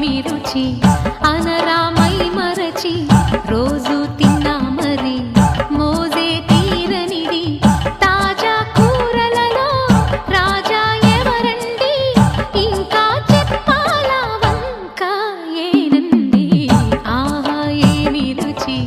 ఏమి రుచి. అనరామై మరచి రోజు తిన్నా మరి. మోజే తీరనిది తాజా కూరలలో రాజా ఎవరండి? ఇంకా చెప్పాలా వంక ఏనంది ఆహా ఏమి రుచి.